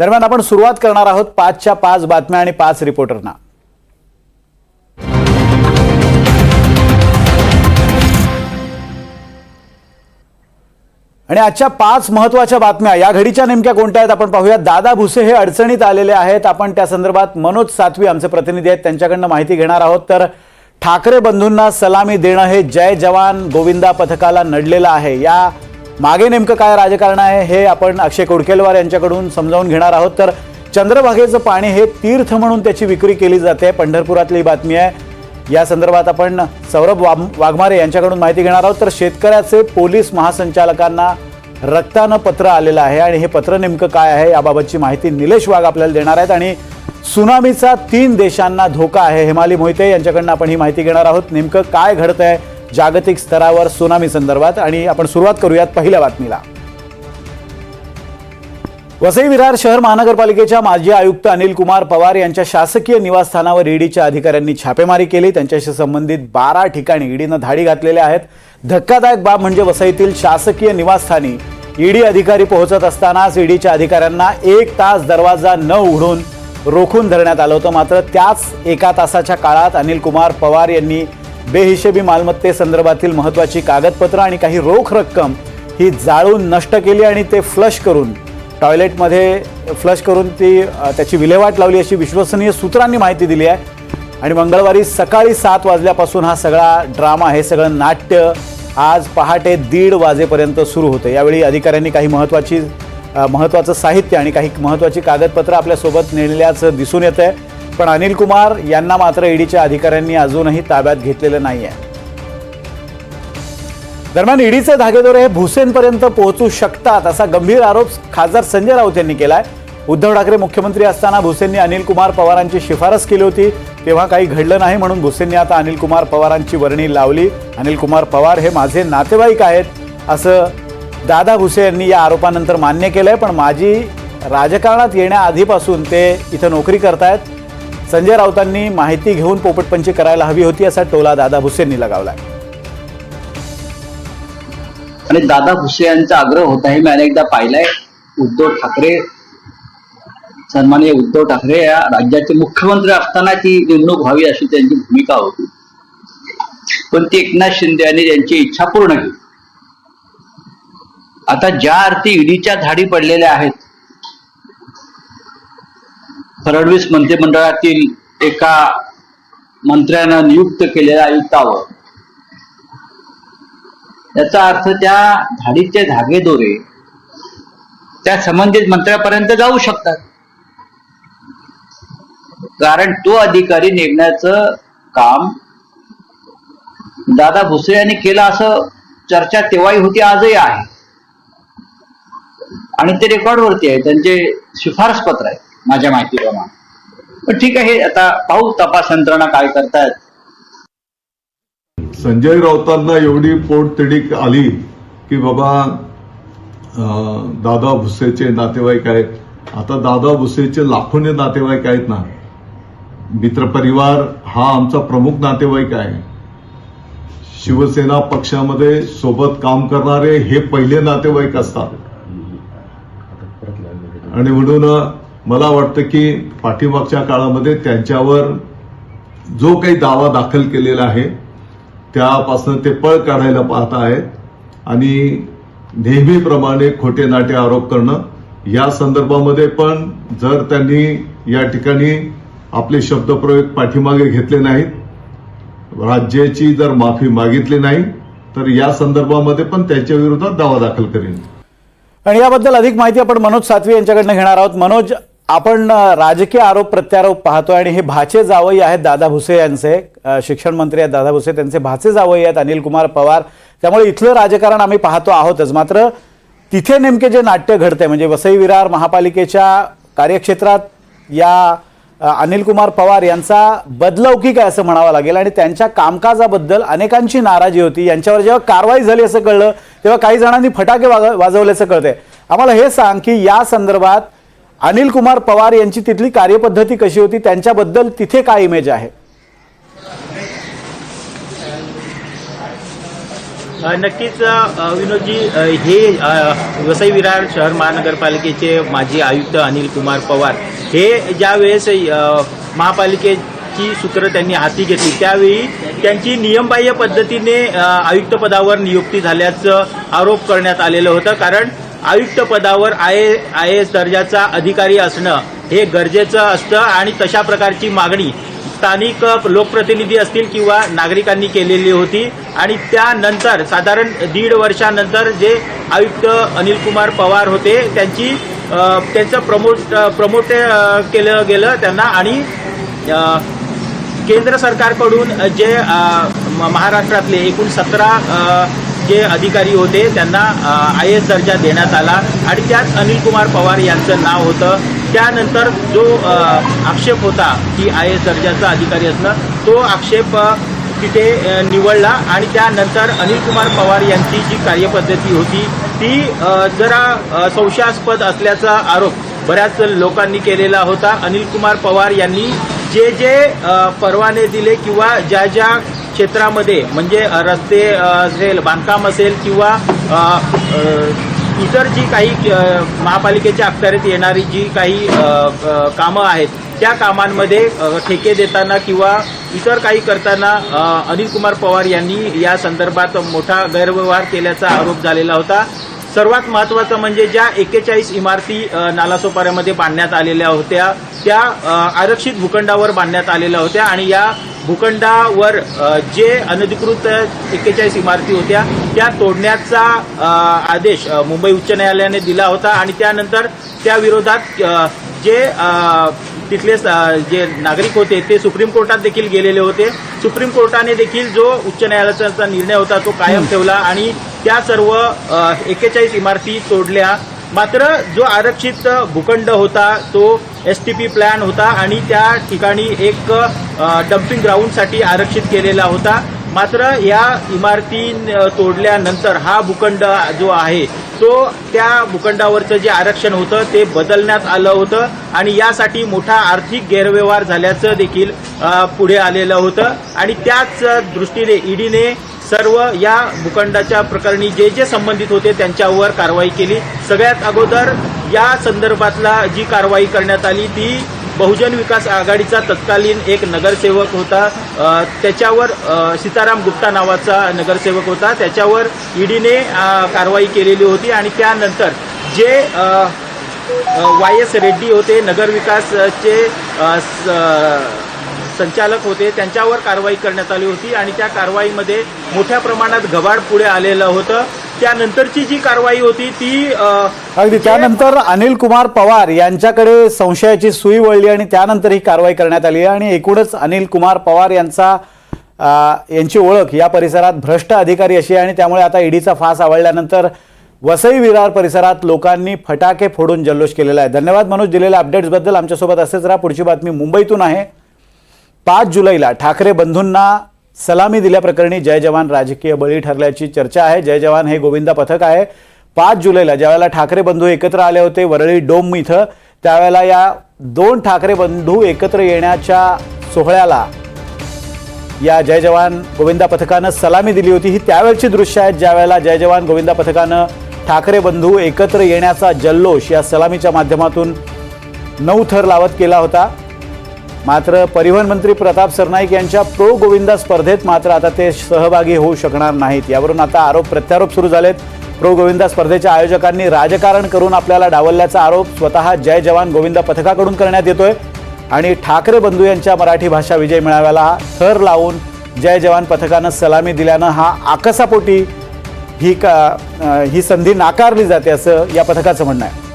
दरम्यान आपण सुरुवात करणार आहोत पाचच्या पाच बातम्या आणि पाच रिपोर्टरना. आणि आजच्या पाच महत्त्वाच्या बातम्या या घडीच्या नेमक्या कोणत्या आहेत आपण पाहूया. दादा भुसे हे अडचणीत आलेले आहेत. आपण त्या संदर्भात मनोज सातवी आमचे प्रतिनिधी आहेत त्यांच्याकडनं माहिती घेणार आहोत. तर ठाकरे बंधूंना सलामी देणं हे जय जवान गोविंदा पथकाला नडलेलं आहे. या मागे नेमकं काय राजकारण आहे हे आपण अक्षय कोडकेलवार यांच्याकडून समजावून घेणार आहोत. तर चंद्रभागेचं पाणी हे तीर्थ म्हणून त्याची विक्री केली जाते. पंढरपुरातली बातमी आहे. या संदर्भात आपण सौरभ वाम- वाघमारे यांच्याकडून माहिती घेणार आहोत. तर शेतकऱ्याचे पोलीस महासंचालकांना रक्तानं पत्र आलेलं आहे आणि हे पत्र नेमकं काय आहे याबाबतची माहिती निलेश वाघ आपल्याला देणार आहेत. आणि सुनामीचा तीन देशांना धोका आहे. हेमाली मोहिते यांच्याकडनं आपण ही माहिती घेणार आहोत. नेमकं काय घडत आहे जागतिक स्तरावर सुनामी संदर्भात आणि आपण सुरुवात करूयात पहिल्या बातमीला. वसई विरार शहर महानगरपालिकेच्या माजी आयुक्त अनिल कुमार पवार यांच्या शासकीय निवासस्थानावर ईडीच्या अधिकाऱ्यांनी छापेमारी केली. त्यांच्याशी संबंधित बारा ठिकाणी ईडीनं धाडी घातलेल्या आहेत. धक्कादायक बाब म्हणजे वसईतील शासकीय निवासस्थानी ईडी अधिकारी पोहोचत असतानाच ईडीच्या अधिकाऱ्यांना एक तास दरवाजा न उघडून रोखून धरण्यात आलं होतं. मात्र त्याच एका तासाच्या काळात अनिल कुमार पवार यांनी बेहिशेबी मालमत्तेसंदर्भातील महत्त्वाची कागदपत्र आणि काही रोख रक्कम ही जाळून नष्ट केली आणि ते फ्लश करून टॉयलेटमध्ये फ्लश करून ती त्याची विल्हेवाट लावली अशी विश्वसनीय सूत्रांनी माहिती दिली आहे. आणि मंगळवारी सकाळी सात वाजल्यापासून हा सगळा ड्रामा हे सगळं नाट्य आज पहाटे दीड वाजेपर्यंत सुरू होतं. यावेळी अधिकाऱ्यांनी काही महत्त्वाची महत्त्वाचं साहित्य आणि काही महत्त्वाची कागदपत्रं आपल्यासोबत नेलेल्याचं दिसून येतं आहे पण अनिल कुमार यांना मात्र ईडीच्या अधिकाऱ्यांनी अजूनही ताब्यात घेतलेलं नाही आहे दरम्यान ईडीचे धागेदोरे हे भुसेंपर्यंत पोहोचू शकतात असा गंभीर आरोप खासदार संजय राऊत यांनी केलाय. उद्धव ठाकरे मुख्यमंत्री असताना भुसेंनी अनिल कुमार पवारांची शिफारस केली होती. तेव्हा काही घडलं नाही म्हणून भुसेंनी आता अनिल कुमार पवारांची वर्णी लावली. अनिल कुमार पवार हे माझे नातेवाईक आहेत असं दादा भुसे यांनी या आरोपानंतर मान्य केलंय. पण माझी राजकारणात येण्याआधीपासून ते इथं नोकरी करतायत. संजय राऊतांनी माहिती घेऊन पोपटपंची करायला हवी होती असा टोला दादा भुसेंनी लगावलाय. आणि दादा भुसे यांचा आग्रह होता हे मी अनेकदा पाहिलाय. उद्धव ठाकरे सन्माननीय उद्धव ठाकरे या राज्याचे मुख्यमंत्री असताना ती निवडणूक व्हावी अशी त्यांची भूमिका होती. पण ती एकनाथ शिंदे यांनी त्यांची इच्छा पूर्ण केली. आता ज्या अर्थी ईडीच्या धाडी पडलेल्या आहेत फडणवीस मंत्रिमंडळातील एका मंत्र्यानं नियुक्त केलेल्या आयुक्तावर. याचा अर्थ त्या धाडीचे धागेदोरे त्या संबंधित मंत्र्यापर्यंत जाऊ शकतात. कारण तो अधिकारी नेमण्याचं काम दादा भुसरे यांनी केलं असं चर्चा तेव्हाही होती आजही आहे. आणि ते रेकॉर्डवरती आहे. त्यांचे शिफारस पत्र आहे. माझ्या माहितीप्रमाणे. पण ठीक आहे आता पाहू तपास यंत्रणा काय करतायत. संजय राऊतांना एवढी पोटतिडीक आली की बाबा दादा भुसेचे नातेवाईक आहेत. आता दादा भुसेचे लाखोने नातेवाईक आहेत ना. मित्रपरिवार हा आमचा प्रमुख नातेवाईक आहे. शिवसेना पक्षामध्ये सोबत काम करणारे हे पहिले नातेवाईक असतात. आणि म्हणून मला वाटतं की पाठीमागच्या काळामध्ये त्यांच्यावर जो काही दावा दाखल केलेला आहे त्यापासून ते पळ काढायला पाहत आहेत आणि नेहमीप्रमाणे खोटे नाटे आरोप करणं या संदर्भामध्ये पण जर त्यांनी या ठिकाणी आपले शब्दप्रयोग पाठीमागे घेतले नाहीत राज्याची जर माफी मागितली नाही तर या संदर्भामध्ये पण त्यांच्या विरोधात दावा दाखल करेन. आणि याबद्दल अधिक माहिती आपण मनोज सातवी यांच्याकडनं घेणार आहोत. मनोज आपण राजकीय आरोप प्रत्यारोप पाहतोय आणि हे भाचे जावई आहेत दादा भुसे यांचे. शिक्षण मंत्री आहेत दादा भुसे त्यांचे भाचे जावई आहेत अनिल कुमार पवार. त्यामुळे इथलं राजकारण आम्ही पाहतो आहोतच. मात्र तिथे नेमके जे नाट्य घडतंय म्हणजे वसई विरार महापालिकेच्या कार्यक्षेत्रात या अनिल कुमार पवार यांचा बदलौकिक काय असं म्हणावं लागेल? आणि त्यांच्या कामकाजाबद्दल अनेकांची नाराजी होती. यांच्यावर जेव्हा कारवाई झाली असं कळलं तेव्हा काही जणांनी फटाके वाग- वाजवल्याचं कळतंय. आम्हाला हे सांग की या संदर्भात अनिल कुमार पवार यांची तिथली कार्यपद्धती कशी होती? त्यांच्याबद्दल तिथे काय इमेज आहे? नक्कीच विनोदजी हे वसई विरार शहर महानगरपालिकेचे माजी आयुक्त अनिल कुमार पवार हे ज्यावेळेस अ, महापालिकेची सूत्र त्यांनी हाती घेतली त्यावेळी त्यांची नियमबाह्य पद्धतीने आयुक्तपदावर नियुक्ती झाल्याचं आरोप करण्यात आलेलं होतं. कारण आयुक्त पदावर आय आय एस दर्जाचा अधिकारी असणं हे गरजेचं असतं आणि तशा प्रकारची मागणी स्थानिक लोकप्रतिनिधी असतील किंवा नागरिकांनी केलेली होती. आणि त्यानंतर साधारण दीड वर्षानंतर जे आयुक्त अनिलकुमार पवार होते त्यांची त्यांचं प्रमोट प्रमोट केलं गेलं त्यांना आणि केंद्र सरकारकडून जे महाराष्ट्रातले एकूण सतरा जे अधिकारी होते त्यांना आय एस दर्जा देण्यात आला आणि त्यात अनिल कुमार पवार यांचं नाव होतं. त्यानंतर जो आक्षेप होता की आय एस दर्जाचा अधिकारी असणं तो आक्षेप तिथे निवडला आणि त्यानंतर अनिल कुमार पवार यांची जी कार्यपद्धती होती ती जरा संशयास्पद असल्याचा आरोप बऱ्याच लोकांनी केलेला होता. अनिल कुमार पवार यांनी जे जे परवाने दिले किंवा ज्या ज्या क्षेत्रामध्ये म्हणजे रस्ते असेल बांधकाम असेल किंवा इतर जी काही महापालिकेच्या अखत्यारीत येणारी जी काही कामं आहेत त्या कामांमध्ये ठेके देताना किंवा इतर काही करताना अनिल कुमार पवार यांनी या संदर्भात मोठा गैरव्यवहार केल्याचा आरोप झालेला होता. सर्वात महत्त्वाचं म्हणजे ज्या एक्केचाळीस इमारती नालासोपाऱ्यामध्ये बांधण्यात आलेल्या होत्या त्या आरक्षित भूखंडावर बांधण्यात आलेल्या होत्या आणि या भूखंडावर जे अनधिकृत एकेचाळीस इमारती होत्या त्या तोडण्याचा आदेश मुंबई उच्च न्यायालयाने दिला होता आणि त्यानंतर त्या विरोधात जे तिथले जे नागरिक होते ते सुप्रीम कोर्टात देखील गेलेले होते. सुप्रीम कोर्टाने देखील जो उच्च न्यायालयाचा निर्णय होता तो कायम ठेवला आणि त्या सर्व एकेचाळीस इमारती तोडल्या. मात्र जो आरक्षित भूखंड होता तो एस टी पी प्लॅन होता आणि त्या ठिकाणी एक डम्पिंग ग्राउंडसाठी आरक्षित केलेला होता. मात्र या इमारती तोडल्यानंतर हा भूखंड जो आहे तो त्या भूखंडावरचं जे आरक्षण होतं ते बदलण्यात आलं होतं आणि यासाठी मोठा आर्थिक गैरव्यवहार झाल्याचं देखील पुढे आलेलं होतं. आणि त्याच दृष्टीने ईडीने सर्व या भूखंडाच्या प्रकरणी जे जे संबंधित होते त्यांच्यावर कारवाई केली. सगळ्यात अगोदर या संदर्भातला जी कारवाई करण्यात आली ती बहुजन विकास आघाडीचा तत्कालीन एक नगरसेवक होता. त्याच्यावर सीताराम गुप्ता नावाचा नगरसेवक होता. त्याच्यावर ईडीने कारवाई केलेली होती आणि त्यानंतर जे वाय एस रेड्डी होते नगरविकासचे स- संचालक होते त्यांच्यावर कारवाई करण्यात आली होती आणि त्या कारवाईमध्ये मोठ्या प्रमाणात घबाड पुढे आलेलं होतं. त्यानंतरची जी कारवाई होती ती अगदी. त्यानंतर अनिल कुमार पवार यांच्याकडे संशयाची सुई वळली आणि त्यानंतर ही कारवाई करण्यात आली. आहे आणि एकूणच अनिल कुमार पवार यांचा यांची ओळख या परिसरात भ्रष्ट अधिकारी अशी आहे आणि त्यामुळे आता ईडीचा फास आवडल्यानंतर वसई विरार परिसरात लोकांनी फटाके फोडून जल्लोष केलेला आहे. धन्यवाद मनोज दिलेल्या अपडेट्सबद्दल आमच्यासोबत असेच राहा. पुढची बातमी मुंबईतून आहे. पाच जुलैला ठाकरे बंधूंना सलामी दिल्याप्रकरणी जय जवान राजकीय बळी ठरल्याची चर्चा आहे. जय जवान हे गोविंदा पथक आहे. पाच जुलैला ज्यावेळेला ठाकरे बंधू एकत्र आले होते वरळी डोम इथं त्यावेळेला या दोन ठाकरे बंधू एकत्र येण्याच्या सोहळ्याला या जय जवान गोविंदा पथकानं सलामी दिली होती. ही त्यावेळची दृश्य आहेत ज्यावेळेला जय जवान गोविंदा पथकानं ठाकरे बंधू एकत्र येण्याचा जल्लोष या सलामीच्या माध्यमातून नऊ थर लावत केला होता. मात्र परिवहन मंत्री प्रताप सरनाईक यांच्या प्रो गोविंदा स्पर्धेत मात्र आता ते सहभागी होऊ शकणार नाहीत. यावरून आता आरोप प्रत्यारोप सुरू झालेत. प्रो गोविंदा स्पर्धेच्या आयोजकांनी राजकारण करून आपल्याला डावलल्याचा आरोप स्वतः जय जवान गोविंदा पथकाकडून करण्यात येतोय. आणि ठाकरे बंधू यांच्या मराठी भाषा विजय मेळाव्याला थर लावून जय जवान पथकानं सलामी दिल्यानं हा आकसापोटी ही का ही संधी नाकारली जाते असं या पथकाचं म्हणणं आहे.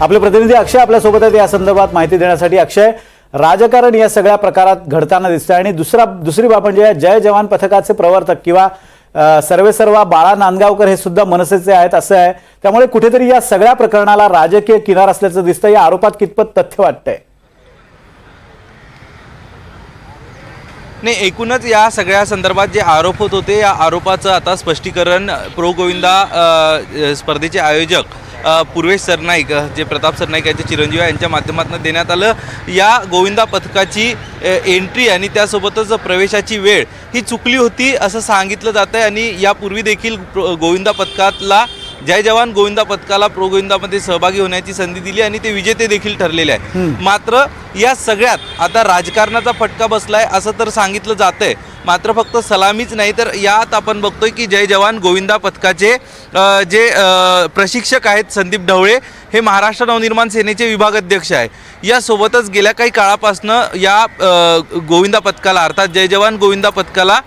आपले प्रतिनिधी अक्षय आपल्यासोबत आहेत. या संदर्भात माहिती देण्यासाठी अक्षय. राजकारण या सगळ्या प्रकारात घडताना दिसतंय. आणि दुसरा दुसरी बाब म्हणजे जय जवान पथकाचे प्रवर्तक किंवा सर्वेसर्वा बाळा नांदगावकर हे सुद्धा मनसेचे आहेत असं आहे. त्यामुळे कुठेतरी या सगळ्या प्रकरणाला राजकीय किनार असल्याचं दिसतं या आरोपात कितपत तथ्य वाटतंय? नाही एकूणच या सगळ्या संदर्भात जे आरोप होत होते या आरोपाचं आता स्पष्टीकरण प्रो गोविंदा स्पर्धेचे आयोजक पूर्वेश सरनाईक जे प्रताप सरनाईक यांचे चिरंजीव आहे यांच्या माध्यमातून देण्यात आलं. या गोविंदा पथकाची एंट्री आणि त्यासोबतच प्रवेशाची वेळ ही चुकली होती असं सांगितलं जातं आहे आणि यापूर्वी देखील गोविंदा पथकातला जय जवान गोविंदा पथकाला प्रो गोविंदामध्ये सहभागी होण्याची संधी दिली आणि ते विजेते देखील ठरलेले आहे मात्र या सगळ्यात आता राजकारणाचा फटका बसलाय असं तर सांगितलं जातंय. मात्र फक्त सलामीच नाही तर यात आपण बघतोय की जय जवान गोविंदा पथकाचे जे प्रशिक्षक आहेत संदीप ढवळे हे महाराष्ट्र नवनिर्माण सेनेचे विभाग अध्यक्ष आहे यासोबतच गेल्या काही काळापासनं या गोविंदा पथकाला अर्थात जय जवान गोविंदा पथकाला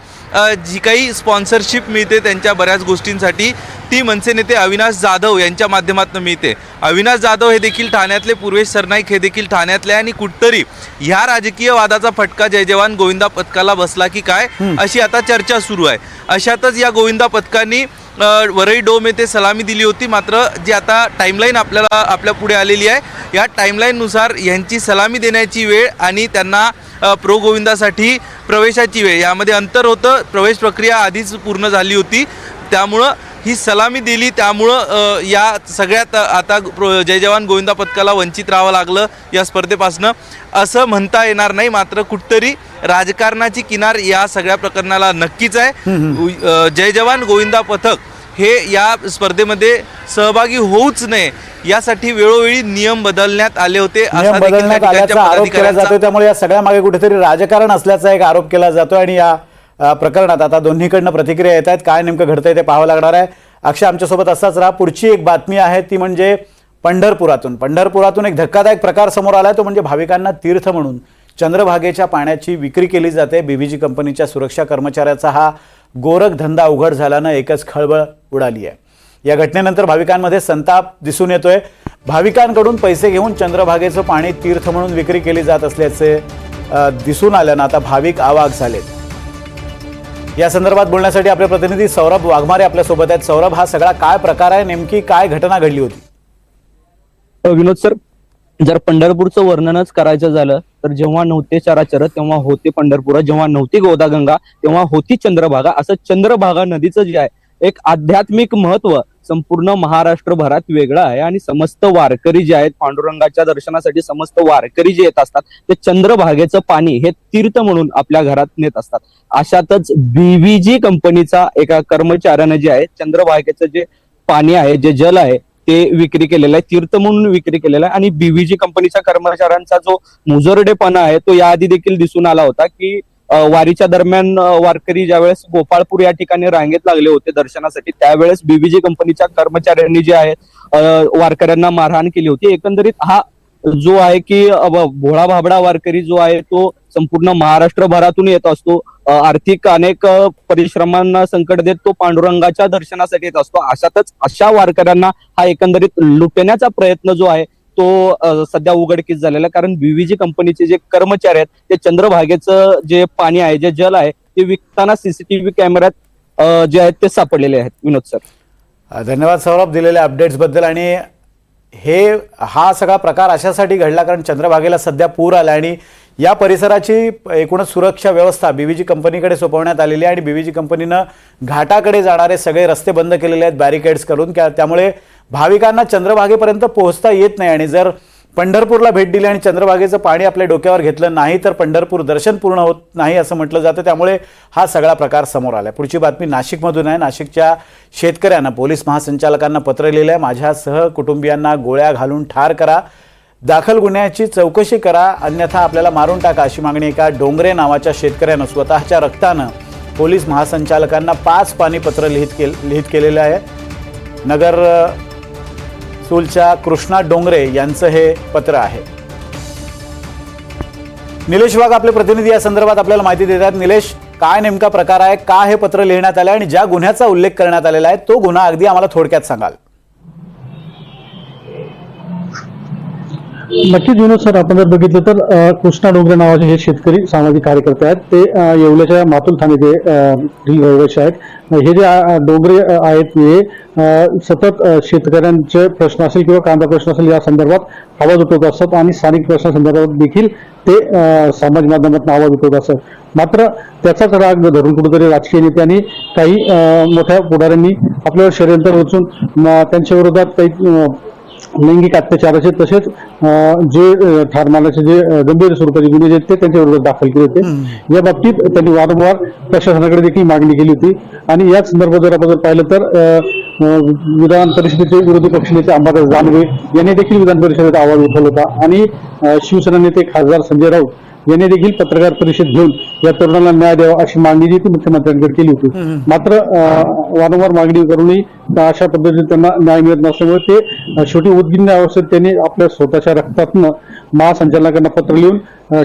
जी काही स्पॉन्सरशिप मिळते त्यांच्या बऱ्याच गोष्टींसाठी ती मनसे नेते अविनाश जाधव यांच्या माध्यमातून मिळते. अविनाश जाधव हे देखील ठाण्यातले पूर्वेश सरनाईक हे देखील ठाण्यातले आणि कुठतरी ह्या राजकीय वादाचा फटका जय जवान गोविंदा पथकाला बसला की काय? अशी आता चर्चा सुरू आहे. अशातच या गोविंदा पथकांनी वरई डोम येथे सलामी दिली होती. मात्र जी आता टाईमलाईन आपल्याला आपल्या पुढे आलेली आहे या टाईमलाईननुसार यांची सलामी देण्याची वेळ आणि त्यांना प्रो गोविंदासाठी प्रवेशाची वेळ. यामध्ये अंतर होतं प्रवेश प्रक्रिया आधीच पूर्ण झाली होती. त्यामुळं ही सलामी दिली त्यामुळं या सगळ्यात आता जय जवान गोविंदा पथकाला वंचित राहावं लागलं या स्पर्धेपासनं. असं म्हणता येणार नाही मात्र कुठतरी राजकारणाची किनार या सगळ्या प्रकरणाला नक्कीच आहे. जय जवान गोविंदा पथक हे या स्पर्धेमध्ये सहभागी होऊच नये यासाठी वेळोवेळी नियम बदलण्यात आले होते त्यामुळे या सगळ्या मागे कुठेतरी राजकारण असल्याचा एक आरोप केला जातोय आणि या प्रकरणात आता दोन्हीकडनं प्रतिक्रिया येत आहेत. काय नेमकं घडतंय ते पाहावं लागणार आहे. अक्षय आमच्यासोबत असाच राहा पुढची एक बातमी आहे. ती म्हणजे पंढरपुरातून. पंढरपुरातून एक धक्कादायक प्रकार समोर आला आहे तो म्हणजे भाविकांना तीर्थ म्हणून. चंद्रभागेच्या पाण्याची विक्री केली जाते. बीबीजी कंपनीच्या सुरक्षा कर्मचाऱ्याचा हा गोरखधंदा उघड झाल्यानं एकच खळबळ उडाली आहे. या घटनेनंतर भाविकांमध्ये संताप दिसून येतोय. भाविकांकडून पैसे घेऊन चंद्रभागेचं पाणी तीर्थ म्हणून विक्री केली जात असल्याचे दिसून आल्यानं आता भाविक आवाग झालेत. या संदर्भात बोलण्यासाठी आपले प्रतिनिधी सौरभ वाघमारे आपल्यासोबत आहेत. सौरभ हा सगळा काय प्रकार आहे? नेमकी काय घटना घडली होती? विनोद सर जर पंढरपूरचं वर्णनच करायचं झालं तर जेव्हा नव्हते चराचर तेव्हा होते पंढरपूर जेव्हा नव्हती गोदागंगा तेव्हा होती चंद्रभागा. असं चंद्रभागा नदीचं जे आहे एक आध्यात्मिक महत्त्व संपूर्ण महाराष्ट्रभरात वेगळं आहे आणि समस्त वारकरी जे आहेत पांडुरंगाच्या दर्शनासाठी समस्त वारकरी जे येत असतात ते चंद्रभागेचं पाणी हे तीर्थ म्हणून आपल्या घरात नेत असतात. अशातच बीव्हीजी कंपनीचा एका कर्मचाऱ्यानं जे आहे चंद्रभागेचं जे पाणी आहे जे जल आहे ते विक्री केलेलं आहे तीर्थ म्हणून विक्री केलेलं आहे आणि बीव्हीजी कंपनीच्या कर्मचाऱ्यांचा जो मुजरडेपणा आहे तो याआधी देखील दिसून आला होता की वारीच्या दरम्यान वारकरी ज्यावेळेस गोपाळपूर या ठिकाणी रांगेत लागले होते दर्शनासाठी त्यावेळेस बीबीजी कंपनीच्या कर्मचाऱ्यांनी जे आहे वारकऱ्यांना मारहाण केली होती. एकंदरीत हा जो आहे की भोळा भाबडा वारकरी जो आहे तो संपूर्ण महाराष्ट्रभरातून येत असतो. आर्थिक अनेक परिश्रमांना संकट देत तो पांडुरंगाच्या दर्शनासाठी येत असतो. अशातच अशा वारकऱ्यांना हा एकंदरीत लुटण्याचा प्रयत्न जो आहे तो सध्या उघडकीस झालेला आहे. कारण बीव्हीजी कंपनीचे जे कर्मचारी आहेत ते चंद्रभागेचं जे पाणी आहे जे जल आहे ते विकताना सीसीटीव्ही कॅमेऱ्यात जे आहेत ते सापडलेले आहेत. विनोद सर. धन्यवाद सौरभ दिलेल्या अपडेट्सबद्दल आणि हे हा सगळा प्रकार अशासाठी घडला कारण चंद्रभागेला सध्या पूर आला आणि या परिसराची एकूणच सुरक्षा व्यवस्था बीव्हीजी कंपनीकडे सोपवण्यात आलेली आहे. आणि बीव्हीजी कंपनीनं घाटाकडे जाणारे सगळे रस्ते बंद केलेले आहेत बॅरिकेड्स करून. त्यामुळे भाविकांना चंद्रभागेपर्यंत पोहोचता येत नाही आणि जर पंढरपूरला भेट दिली आणि चंद्रभागेचं पाणी आपल्या डोक्यावर घेतलं नाही तर पंढरपूर दर्शन पूर्ण होत नाही असं म्हटलं जातं. त्यामुळे हा सगळा प्रकार समोर आला पुढची बातमी नाशिकमधून आहे. नाशिकच्या शेतकऱ्यांना पोलीस महासंचालकांना पत्र लिहिलं आहे माझ्या सहकुटुंबियांना गोळ्या घालून ठार करा. दाखल गुन्ह्याची चौकशी करा. अन्यथा आपल्याला मारून टाका अशी मागणी एका डोंगरे नावाच्या शेतकऱ्यानं स्वतःच्या रक्तानं पोलीस महासंचालकांना पाच पाणी पत्र लिहित केल लिहित केलेलं आहे. नगर चूलच्या कृष्णा डोंगरे यांचं हे पत्र आहे. निलेश वाघ आपले प्रतिनिधी या संदर्भात आपल्याला माहिती देतात निलेश काय नेमका प्रकार आहे? का हे पत्र लिहिण्यात आलं आहे आणि ज्या गुन्ह्याचा उल्लेख करण्यात आलेला आहे तो गुन्हा अगदी आम्हाला थोडक्यात सांगाल. नक्कीच विनोद सर आपण जर बघितलं तर कृष्णा डोंगरे नावाचे हे शेतकरी सामाजिक कार्यकर्ते आहेत. ते येवल्याच्या मातुल ठाणे ते रहिवासी आहेत. हे जे डोंगरे आहेत हे सतत शेतकऱ्यांचे प्रश्न असेल किंवा कांदा प्रश्न असेल या संदर्भात आवाज उठवत असतात आणि स्थानिक प्रश्नासंदर्भात देखील ते समाज माध्यमातून आवाज उठवत असतात. मात्र त्याचाच राग धरून कुठेतरी राजकीय नेत्यांनी काही मोठ्या पुढाऱ्यांनी आपल्यावर षडयंत्र रचून त्यांच्या विरोधात काही लैंगिक अत्याचाराचे तसेच जे ठार मारण्याचे जे गंभीर स्वरूपाचे गुन्हे आहेत ते त्यांच्या विरोधात दाखल केले होते. या बाबतीत त्यांनी वारंवार प्रशासनाकडे देखील मागणी केली होती. आणि याच संदर्भात जर आपण जर पाहिलं तर विधान परिषदेचे विरोधी पक्षनेते अंबादास दानवे यांनी देखील विधान परिषदेत आवाज उठवला होता. आणि शिवसेना नेते खासदार संजय राऊत यांनी देखील पत्रकार परिषद घेऊन या तरुणाला न्याय द्यावा अशी मागणी जी ती मुख्यमंत्र्यांकडे केली होती. मात्र वारंवार मागणी करूनही अशा पद्धतीने त्यांना न्याय मिळत नसल्यामुळे ते शेवटी उद्गिन्न अवस्थेत त्यांनी आपल्या स्वतःच्या रक्तातनं महासंचालकांना पत्र लिहून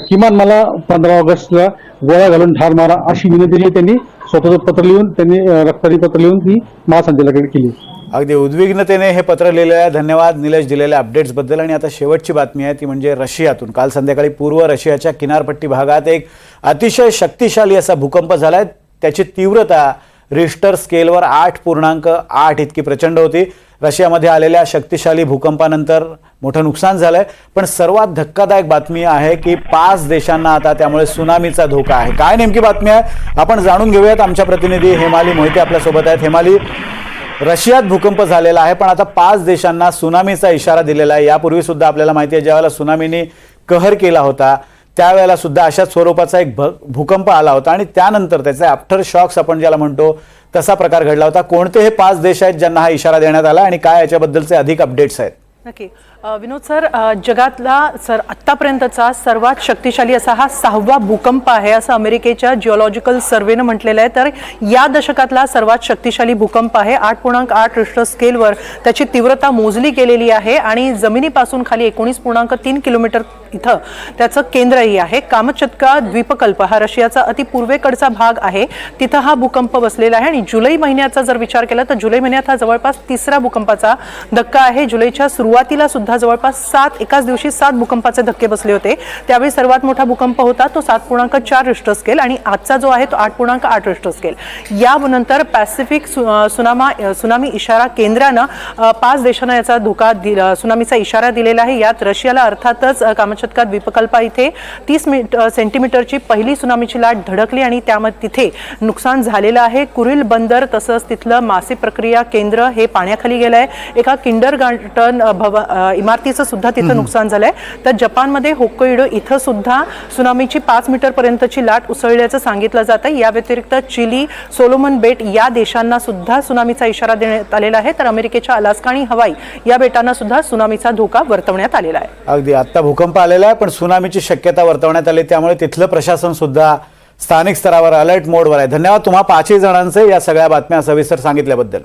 किमान मला पंधरा ऑगस्टला गोळ्या घालून ठार मारा अशी विनंती त्यांनी स्वतःचं पत्र लिहून त्यांनी रक्ताची पत्र लिहून ती महासंचालकाकडे केली. अगदी उद्विग्नतेने हे पत्र लिहिलेलं आहे धन्यवाद निलेश दिलेल्या अपडेट्सबद्दल आणि आता शेवटची बातमी आहे ती म्हणजे रशियातून. काल संध्याकाळी पूर्व रशियाच्या किनारपट्टी भागात एक अतिशय शक्तिशाली असा भूकंप झाला आहे त्याची तीव्रता रिश्टर स्केलवर आठ पूर्णांक आठ इतकी प्रचंड होती. रशियामध्ये आलेल्या शक्तिशाली भूकंपानंतर मोठं नुकसान झालं आहे पण सर्वात धक्कादायक बातमी आहे की पाच देशांना आता त्यामुळे सुनामीचा धोका आहे. काय नेमकी बातमी आहे? आपण जाणून घेऊयात. आमच्या प्रतिनिधी हेमाली मोहिते आपल्यासोबत आहेत. हेमाली रशियात भूकंप झालेला आहे पण आता पाच देशांना सुनामीचा इशारा दिलेला आहे. यापूर्वी सुद्धा आपल्याला माहिती आहे ज्यावेळेला सुनामीने कहर केला होता त्यावेळेला सुद्धा अशाच स्वरूपाचा एक भ भूकंप आला होता. आणि त्यानंतर त्याचे आफ्टर शॉक्स आपण ज्याला म्हणतो तसा प्रकार घडला होता. कोणते हे पाच देश आहेत ज्यांना हा इशारा देण्यात आला आणि काय याच्याबद्दलचे अधिक अपडेट्स आहेत? नक्की. विनोद सर जगातला सर आत्तापर्यंतचा सर्वात शक्तिशाली असा हा सहावा भूकंप आहे असं अमेरिकेच्या जिओलॉजिकल सर्व्हेनं म्हटलेलं आहे. तर या दशकातला सर्वात शक्तिशाली भूकंप आहे. आठ पूर्णांक आठ रिश्टर स्केलवर त्याची तीव्रता मोजली गेलेली आहे आणि जमिनीपासून खाली एकोणीस पूर्णांक तीन किलोमीटर इथं त्याचं केंद्रही आहे. कामचत्का द्वीपकल्प हा रशियाचा अति पूर्वेकडचा भाग आहे. तिथं हा भूकंप बसलेला आहे आणि जुलै महिन्याचा जर विचार केला तर जुलै महिन्यात हा जवळपास तिसरा भूकंपाचा धक्का आहे. जुलैच्या सुरुवातीला सुद्धा जवळपास सात एकाच दिवशी सात भूकंपाचे धक्के बसले होते. त्यावेळी सर्वात मोठा भूकंप होता तो सात पूर्णांक चार रिश्टर स्केल आणि आजचा जो आहे तो आठ पूर्णांक आठ रिश्टर स्केल. यानंतर पॅसिफिक सु- सुनामा सुनामी इशारा केंद्रानं पाच देशांना याचा धोका दिला सुनामीचा इशारा दिलेला आहे. यात रशियाला अर्थातच अं, कामचत्का द्वीपकल्पा इथे तीस मीट सेंटीमीटरची पहिली सुनामीची लाट धडकली आणि त्यामध्ये तिथे नुकसान झालेलं आहे. कुरिल बंदर तसंच तिथलं मासे प्रक्रिया केंद्र हे पाण्याखाली गेलं आहे एका किंडर गार्टन भव इमारतीचं सुद्धा तिथं नुकसान झालंय. तर जपानमध्ये होक्कोइडो इथं सुद्धा सुनामीची पाच मीटर पर्यंतची लाट उसळल्याचं सांगितलं जात आहे या व्यतिरिक्त चिली सोलोमन बेट या देशांना सुद्धा सुनामीचा इशारा देण्यात आलेला आहे. तर अमेरिकेच्या अलास्का आणि हवाई या बेटांना सुद्धा सुनामीचा धोका वर्तवण्यात आलेला आहे. अगदी. आत्ता भूकंप आलेला आहे पण सुनामीची शक्यता वर्तवण्यात आली. त्यामुळे तिथलं प्रशासन सुद्धा स्थानिक स्तरावर अलर्ट मोडवर आहे. धन्यवाद तुम्हा पाचही जणांचे या सगळ्या बातम्या सविस्तर सांगितल्याबद्दल.